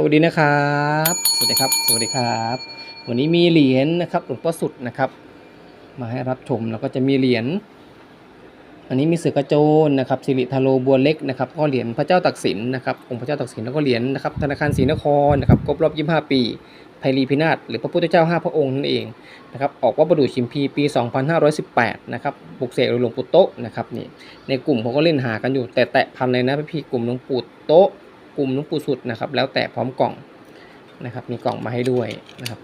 สวัสดีนะครับ สวัสดีครับ สวัสดีครับ วันนี้มีเหรียญนะครับหลวงพ่อสุดนะครับ มาให้รับชมแล้วก็จะมีเหรียญ อันนี้มีเสือกระโจนนะครับสิริทาโลบัวเล็กนะครับก็เหรียญพระเจ้าตักสินนะครับองค์พระเจ้าตักสินแล้วก็เหรียญนะครับธนาคารศรีนครนะครับครบรอบ 25 ปีไพรีพินาศหรือพระพุทธเจ้า 5 พระองค์นั่นเองนะครับออกวัดประดูชิมพีปี 2518 นะครับปลุกเสกโดยหลวงปู่โตะนะครับนี่ในกลุ่มเขาก็เล่นหากันอยู่แต่แตะพันเลยนะพี่ๆกลุ่มหลวงปู่โตะ กลุ่มหลวงปู่สุดนะครับ แล้วแต่พร้อมกล่องนะครับ มีกล่องมาให้ด้วยนะครับ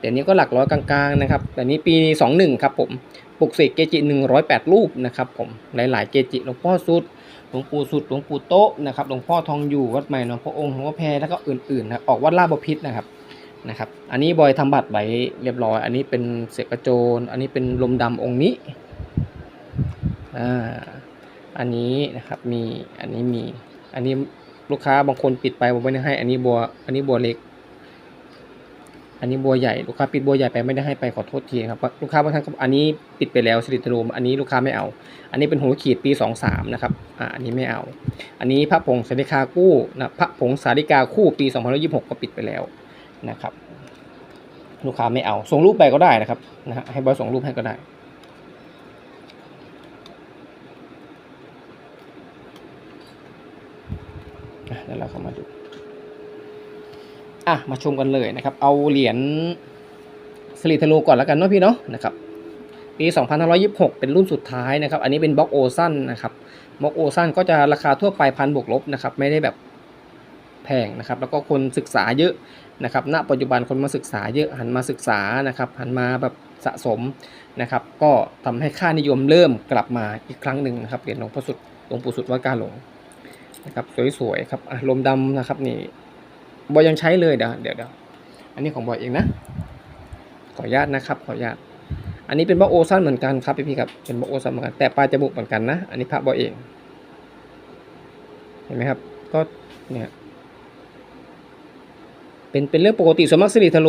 เดี๋ยวนี้ก็หลักร้อยกลางๆนะครับแต่นี้ปี 21ครับผมปลุกเสกเกจิ 108 รูปนะครับผมหลายๆเกจิหลวงพ่อสุดหลวงปู่สุดหลวงปู่โต๊ะนะครับหลวงพ่อทองอยู่วัดใหม่หลวงพ่อองค์หลวงพ่อแพรแล้วก็อื่นๆนะออกวัดลาบพิษนะครับนะครับ อันนี้บอยทำบัตรไว้เรียบร้อย อันนี้เป็นเสกกระโจน อันนี้เป็นลมดำองค์นี้อ่าอันนี้นะครับมีอันนี้มีอันนี้ ลูกค้าบางคนปิดไปผมไม่ได้ให้ อันนี้บัว อันนี้บัวเล็ก อันนี้บัวใหญ่ลูกค้าปิดบัวใหญ่ไปไม่ได้ให้ไปขอโทษทีนะครับลูกค้าบางท่านก็อันนี้ปิดไปแล้วสิริตโรมอันนี้ลูกค้าไม่เอา อันนี้เป็นหัวขีดปี23นะครับอ่าอันนี้ไม่เอา อันนี้พระผงสาริกาคู่นะพระผงสาริกาคู่ปี2026ก็ปิดไปแล้วนะครับ ลูกค้าไม่เอาส่งรูปไปก็ได้นะครับนะฮะให้บอยส่งรูปให้ก็ได้ อะเดี๋ยวเราเข้ามาดูอะมาชมกันเลยนะครับ เอาเหรียญสลิทโลก่อนแล้วกันเนาะพี่เนาะนะครับปี 2526 เป็นรุ่นสุดท้ายนะครับ อันนี้เป็นบล็อกโอซันนะครับบล็อกโอซันก็จะราคาทั่วไปพันบวกลบนะครับ ไม่ได้แบบแพงนะครับ แล้วก็คนศึกษาเยอะนะครับ ณ ปัจจุบันคนมาศึกษาเยอะหันมาศึกษานะครับ หันมาแบบสะสมนะครับ ก็ทำให้ค่านิยมเริ่มกลับมาอีกครั้งหนึ่งนะครับ เหรียญหลวงพ่อสุดหลวงปู่สุดวัดกาหลง นะครับสวยๆครับอะลมดำนะครับนี่บอยยังใช้เลยเดี๋ยวเดี๋ยวเดี๋ยวอันนี้ของบอยเองนะ ขออนุญาตนะครับ ขออนุญาต อันนี้เป็นบล็อกโอซันเหมือนกันครับพี่พี่ๆครับเป็นบล็อกโอซันเหมือนกันแต่ปลายจมูกเหมือนกันนะ อันนี้พระบอยเอง เห็นไหมครับ ก็เนี่ยเป็นเป็นเรื่องปกติส่วนมากสิริทโล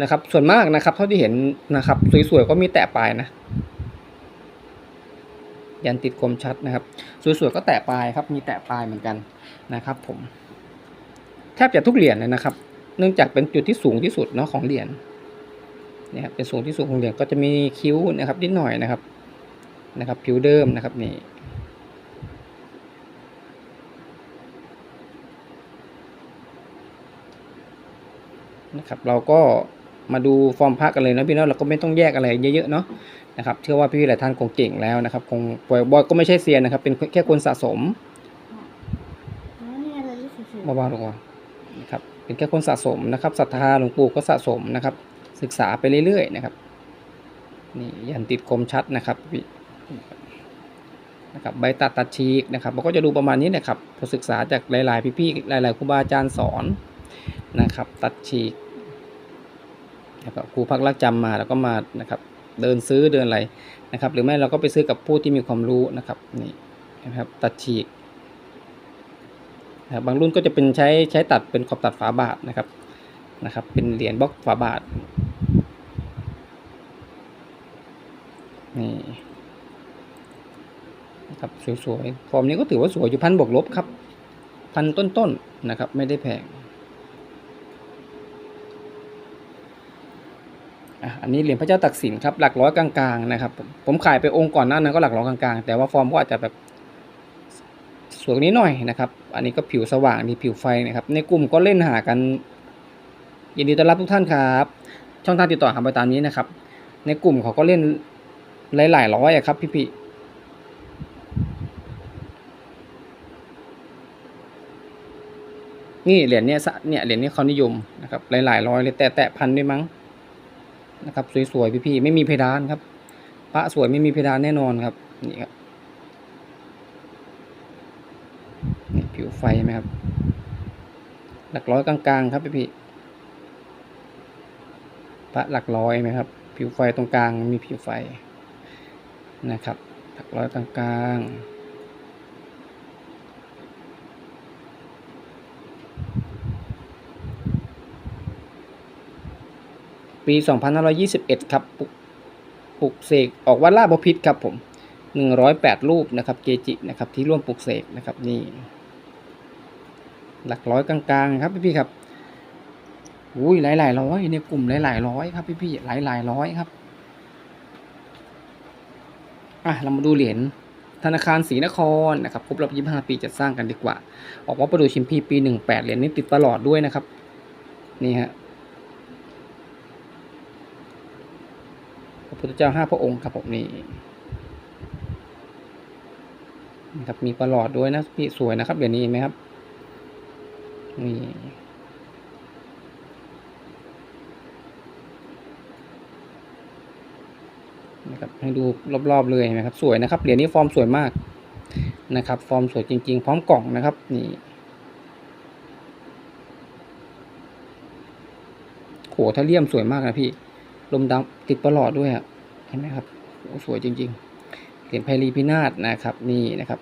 นะครับ ส่วนมากนะครับ เท่าที่เห็นนะครับ สวยๆก็มีแตะปลายนะ ยันติดคมชัดนะครับ สวยๆก็แตะปลายครับ มีแตะปลายเหมือนกันนะครับ ผมแทบจะทุกเหรียญเลยนะครับ เนื่องจากเป็นจุดที่สูงที่สุดเนาะของเหรียญเนี่ยครับเป็นสูงที่สุดของเหรียญก็จะมีคิ้วนะครับนิดหน่อยนะครับนะครับ ผิวเดิมนะครับนี่นะครับเราก็ มาดูฟอร์มพระกันเลยนะพี่เนาะเราก็ไม่ต้องแยกอะไรเยอะๆเนาะนะครับเชื่อว่าพี่ๆหลายท่านคงเก่งแล้วนะครับคงบอยบอยก็ไม่ใช่เซียนนะครับ เป็นแค่คนสะสมอ๋อนี่อะไรรู้สึกๆเบาๆลงก่อนนะครับเป็นแค่คนสะสมนะครับศรัทธาหลวงปู่ก็สะสมนะครับ ศึกษาไปเรื่อยๆนะครับนี่ยันติดคมชัดนะครับพี่นะครับใบตัดตัดชีกนะครับมันก็จะดูประมาณนี้นะครับพอศึกษาจากหลาย ๆ พี่ๆหลาย ๆครูบาอาจารย์สอนนะครับ ตัดชีก นะครับครูพักรักจำมาแล้วก็มานะครับเดินซื้อเดินอะไรนะครับ หรือไม่เราก็ไปซื้อกับผู้ที่มีความรู้นะครับนี่นะครับตัดฉีกนะครับบางรุ่นก็จะเป็นใช้ใช้ตัดเป็นขอบตัดฝาบาทนะครับนะครับ เป็นเหรียญบล็อกฝาบาทนี่นะครับสวยๆฟอร์มนี้ก็ถือว่าสวยอยู่พันบวกลบครับพันต้นๆนะครับ ไม่ได้แพง อันนี้เหรียญพระเจ้าตักสินครับหลักร้อยกลางๆนะครับผมผมขายไปองค์ก่อนหน้านั้นก็หลักร้อยกลางๆ แต่ว่าฟอร์มก็อาจจะแบบสวยนี้หน่อยนะครับ อันนี้ก็ผิวสว่างมีผิวไฟนะครับ ในกลุ่มก็เล่นหากัน ยินดีต้อนรับทุกท่านครับ ช่องทางติดต่อหาไปตามนี้นะครับ ในกลุ่มเขาก็เล่นหลายๆร้อยอะครับพี่พี่นี่เหรียญเนี้ยเนี่ยเหรียญนี้เขานิยมนะครับหลายๆร้อยเลยแต่แตะพันด้วยมั้ง นะครับ สวยๆพี่ๆไม่มีเพดานครับพระสวยไม่มีเพดานแน่นอนครับนี่ครับนี่ผิวไฟไหมครับ หลักร้อยกลางๆ ครับพี่พี่พระหลักร้อยไหมครับ ผิวไฟตรงกลางมีผิวไฟนะครับ หลักร้อยกลางๆ ปี 2521 ครับปลุกปุกเสกออกวัดลาบพิษครับผมหนึ่งร้อยแปดรูปนะครับเกจินะครับที่ร่วมปลุกเสกนะครับนี่หลักร้อยกลางๆครับพี่ๆครับอุ้ยหลายหลายๆร้อยในกลุ่มหลายหลายๆร้อยครับพี่ๆหลายหลายๆร้อยครับอะเรามาดูเหรียญธนาคารศรีนครนะครับครบรอบ 25 ปีจัดสร้างกันดีกว่า ออกว่าประดูชิมพีปี 18 เหรียญนี้ติดตลอดด้วยนะครับ นี่ฮะ พระพุทธเจ้าห้าพระองค์ครับผมนี่นะครับมีประหลอดด้วยนะพี่สวยนะครับเดี๋ยวนี้เห็นไหมครับนี่นะครับให้ดูรอบๆเลยนะครับ สวยนะครับเหรียญนี้ฟอร์มสวยมากนะครับ ฟอร์มสวยจริง ๆ พร้อมกล่องนะครับนี่โหถ้าเลี่ยมสวยมากนะพี่ ลมดำติดประหลอดด้วยอะเห็นไหมครับสวยจริงๆเหรียญไพรีพินาศนะครับ นี่นะครับ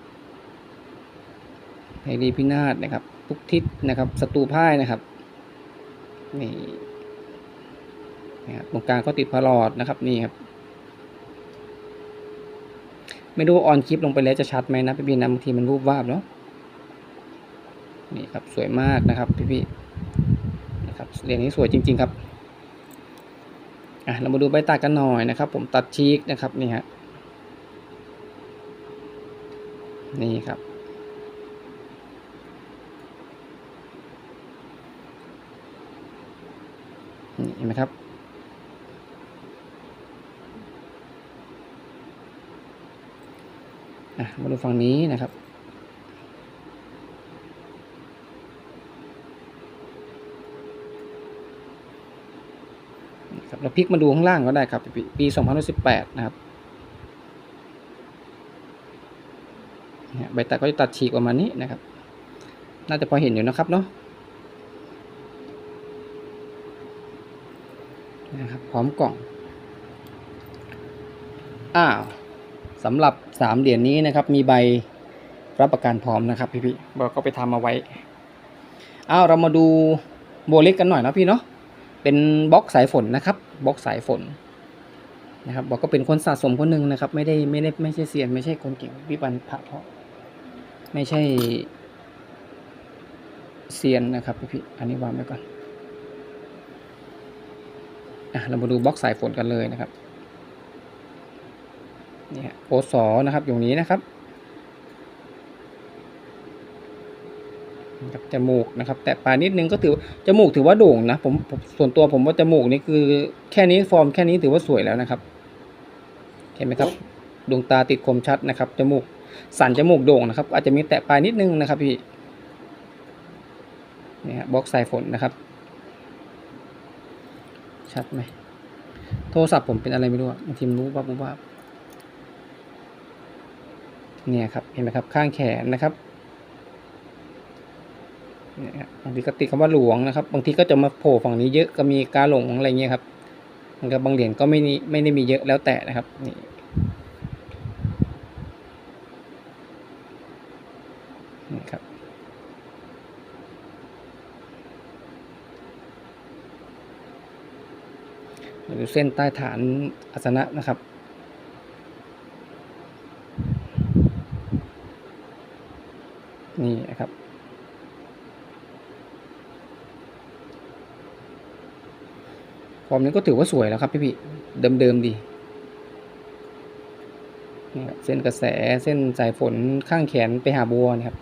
ไพรีพินาศนะครับทุกทิศนะครับศัตรูพ่ายนะครับนี่นะครับตรงกลางก็ติดประหลอดนะครับนี่ครับ ไม่รู้ออนคลิปลงไปแล้วจะชัดไหมนะพี่พี่นะบางทีมันรูปวาบเนาะนี่ครับสวยมากนะครับพี่พี่นะครับเรียญนี้สวยจริง ๆ ครับ อะเรามาดูใบตัดกันหน่อยนะครับ ผมตัดชีกนะครับนี่ฮะนี่ครับนี่เห็นไหมครับอะมาดูฝั่งนี้นะครับ ครับเราพลิกมาดูข้างล่างก็ได้ครับ ปีปี2018นะครับใบตัดก็จะตัดฉีกออกมานี้นะครับ น่าจะพอเห็นอยู่นะครับเนาะนะครับ พร้อมกล่อง อ้าวสำหรับสามเหรียญนี้นะครับ มีใบรับประกันพร้อมนะครับพี่ๆเราก็ไปทำมาไว้ อ้าวเรามาดูโบเล็กกันหน่อยนะพี่เนาะ เป็นบล็อกสายฝนนะครับบล็อกสายฝนนะครับบอกก็เป็นคนสะสมคนหนึ่งนะครับ ไม่ได้ไม่ได้ไม่ใช่เซียนไม่ใช่คนเก่งวิบันพระเพาะไม่ใช่เซียนนะครับพี่พี่อันนี้วางไว้ก่อนอะเรามาดูบล็อกสายฝนกันเลยนะครับนี่ฮะโอสอนะครับ อยู่นี้นะครับ กับจมูกนะครับ แต่ปลายนิดนึงก็ถือจมูกถือว่าโด่งนะผมผมส่วนตัวผมว่าจมูกนี่คือ แค่นี้ฟอร์มแค่นี้ถือว่าสวยแล้วนะครับ เห็นไหมครับดวงตาติดคมชัดนะครับจมูกสันจมูกโด่งนะครับ อาจจะมีแตะปลายนิดนึงนะครับพี่นี่ฮะบล็อกสายฝนนะครับ ชัดไหมโทรศัพท์ผมเป็นอะไรไม่รู้อะบางทีมรู้ว่าว่าบเนี่ยครับเห็นไหมครับข้างแขนนะครับ บางทีก็ติดคำว่าหลวงนะครับ บางทีก็จะมาโผล่ฝั่งนี้เยอะก็มีกาหลงอะไรเงี้ยครับมันก็บางเหรียญก็ไม่ไม่ได้มีเยอะแล้วแต่นะครับนี่ครับดูเส้นใต้ฐานอาสนะนะครับนี่นะครับ ฟอร์มนี้ก็ถือว่าสวยแล้วครับพี่พี่เดิมเดิมๆดี เส้นกระแสเส้นสายฝนข้างแขนไปหาบัวนะครับ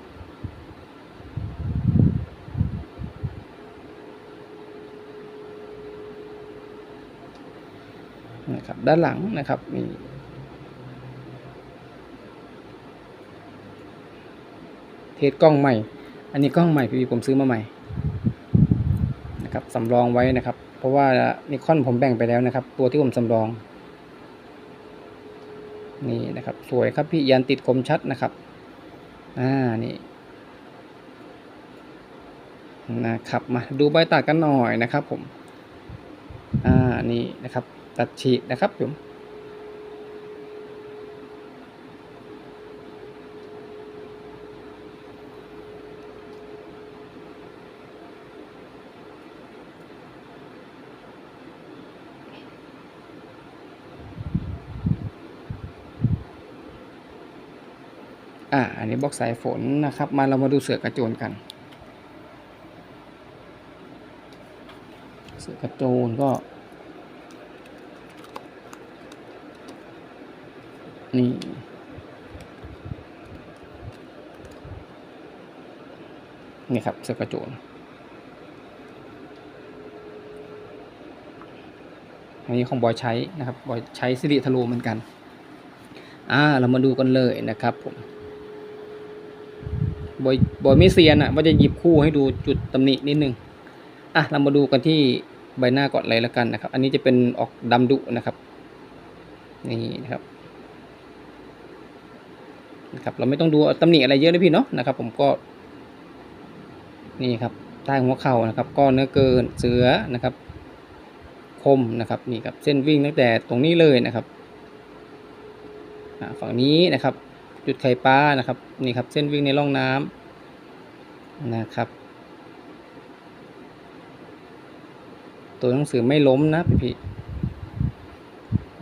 นะครับด้านหลังนะครับมีเทสกล้องใหม่ อันนี้กล้องใหม่พี่ผมซื้อมาใหม่นะครับสำรองไว้นะครับ ราะว่านิคอนผมแบ่งไปแล้วนะครับ ตัวที่ผมสำรอง นี่นะครับ สวยครับพี่ยันติดคมชัดนะครับ อ่านี่นะครับมาดูใบตัดกันหน่อยนะครับผม อ่านี่นะครับ ตัดฉีกนะครับผม อ่าอันนี้บล็อกสายฝนนะครับ มาเรามาดูเสือกระโจนกัน เสือกระโจนก็ นี่นี่ครับเสือกระโจนอันนี้ของบอยใช้นะครับบอยใช้สิริทะลูเหมือนกัน อ่า เรามาดูกันเลยนะครับผม บอยบอยไม่เซียนอะว่าจะหยิบคู่ให้ดูจุดตำหนินิดนึงอะเรามาดูกันที่ใบหน้าก่อนเลยล้วกันนะครับ อันนี้จะเป็นออกดำดุนะครับนี่นะครับนะครับ เราไม่ต้องดูตำหนิอะไรเยอะเลยพี่เนาะนะครับ ผมก็ นี่ครับใต้หัวเข่านะครับ ก็เนื้อเกินเสือนะครับ คมนะครับนี่ครับเส้นวิ่งตั้งแต่ตรงนี้เลยนะครับอ่าฝั่งนี้นะครับ จุดไข่ปลานะครับนี่ครับ เส้นวิ่งในร่องน้ำนะครับ ตัวหนังสือไม่ล้มนะพี่พี่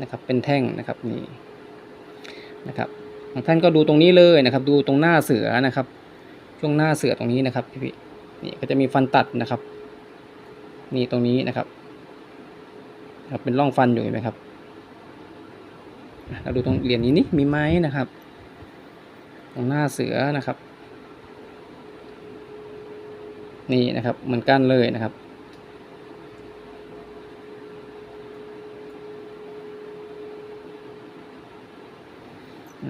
นะครับเป็นแท่งนะครับนี่นะครับบางท่านก็ดูตรงนี้เลยนะครับ ดูตรงหน้าเสือนะครับ ช่วงหน้าเสือตรงนี้นะครับพี่พี่นี่ก็จะมีฟันตัดนะครับ นี่ตรงนี้นะครับครับเป็นร่องฟันอยู่เห็นไหมครับเราดูตรงเหรียญนี้นี่มีไหมนะครับ ตรงหน้าเสือนะครับ นี่นะครับเหมือนกันเลยนะครับ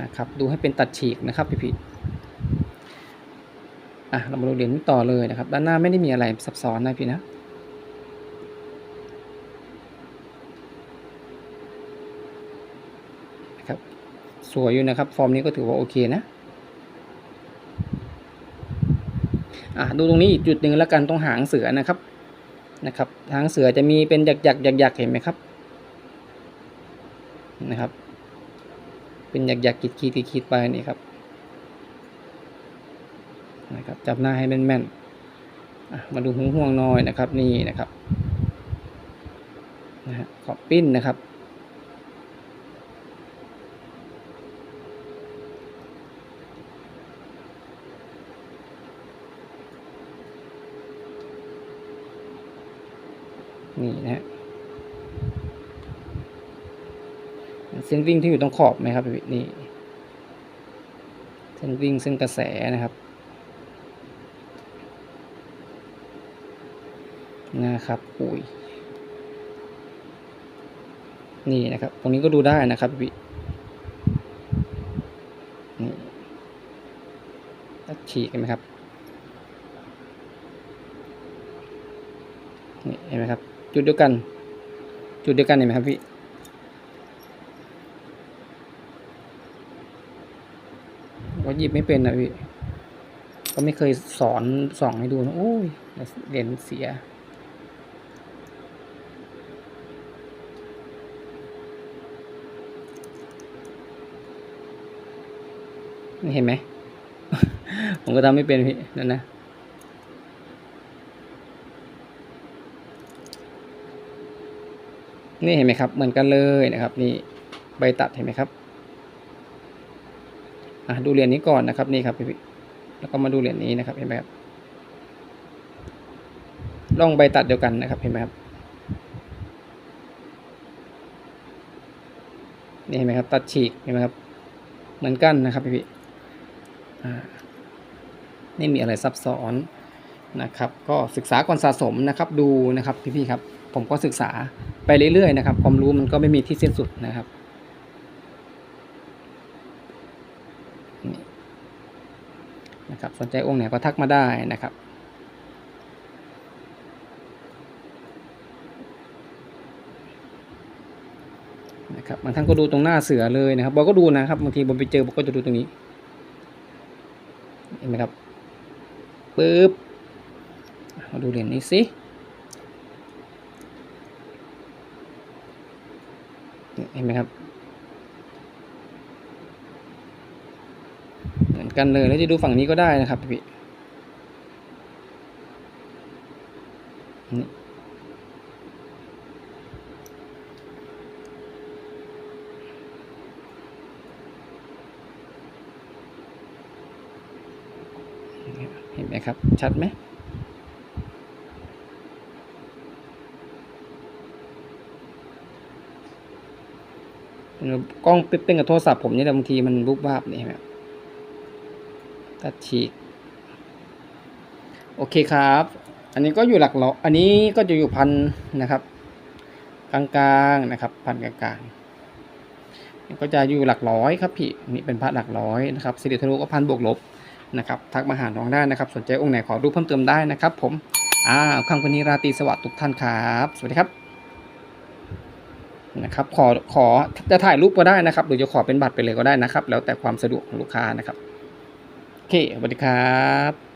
นะครับดูให้เป็นตัดฉีกนะครับพี่พี่อะเรามาดูเหรียญต่อเลยนะครับ ด้านหน้าไม่ได้มีอะไรซับซ้อนนะพี่นะนะครับสวยอยู่นะครับ ฟอร์มนี้ก็ถือว่าโอเคนะ อะดูตรงนี้อีกจุดหนึ่งแล้วกันตรงหางเสือนะครับนะครับ หางเสือจะมีเป็นหยักหยักหยักหยักๆเห็นไหมครับนะครับ เป็นหยักหยักๆขีดขีดขีดๆไปนี่ครับนะครับจับหน้าให้แม่นๆอมาดูหูห่วงน้อยนะครับนี่นะครับนะฮะขอบปิ้นนะครับ นี่นะฮะเส้นวิ่งที่อยู่ตรงขอบไหมครับพี่นี่เส้นวิ่งเส้นกระแสนะครับนะครับอุ้ยนี่นะครับ ตรงนี้ก็ดูได้นะครับพี่นี่ตัดฉีกเห็นไหมครับ นี่เห็นไหมครับ จุดเดียวกัน จุดเดียวกันเห็นไหมครับพี่ก็หยิบไม่เป็นนะพี่ ก็ไม่เคยสอนส่องให้ดูนะโอ้ยเหรียญเสียเห็นไหม ผมก็ทำไม่เป็นพี่นั่นนะ นี่เห็นไหมครับ เหมือนกันเลยนะครับ นี่ใบตัดเห็นไหมครับอะดูเหรียญนี้ก่อนนะครับนี่ครับพี่แล้วก็มาดูเหรียญนี้นะครับเห็นไหมครับร่องใบตัดเดียวกันนะครับเห็นไหมครับนี่เห็นไหมครับ ตัดฉีกเห็นไหมครับ เหมือนกันนะครับพี่ๆอ่าไม่มีอะไรซับซ้อนนะครับ ก็ศึกษาก่อนสะสมนะครับ ดูนะครับพี่ๆครับ ผมก็ศึกษา ไปเรื่อยๆนะครับ ความรู้มันก็ไม่มีที่สิ้นสุดนะครับนี่นะครับสนใจองค์ไหนก็ทักมาได้นะครับนะครับบางท่านก็ดูตรงหน้าเสือเลยนะครับบอกก็ดูนะครับบางทีผมไปเจอบอกก็จะดูตรงนี้เห็นไหมครับปึ๊บมาดูเหรียญนี้สิ เห็นไหมครับ เหมือนกันเลยแล้วจะดูฝั่งนี้ก็ได้นะครับพี่นี่เห็นไหมครับ ชัดไหม กล้องติดๆกับโทรศัพท์ผมเนี่ยบางทีมันรูปวาบนี่ยเห็นไหมตัดฉีกโอเคครับ อันนี้ก็อยู่หลักร้อยอันนี้ก็จะอยู่พันนะครับ กลางๆนะครับ พันกลางๆก็จะอยู่หลักร้อยครับพี่นนี่เป็นพระหลักร้อยนะครับสิริธนุก็พันบวกลบนะครับ ทักมาหาน้องได้นะครับ สนใจองค์ไหนขอรูปเพิ่มเติมได้นะครับ ผมอ้าวคำวันนี้ราตรีสวัสดิ์ทุกท่านครับ สวัสดีครับ นะครับขอขอจะถ่ายรูปก็ได้นะครับหรือจะขอเป็นบัตรไปเลยก็ได้นะครับ แล้วแต่ความสะดวกของลูกค้านะครับโอเคสวัสดีครับ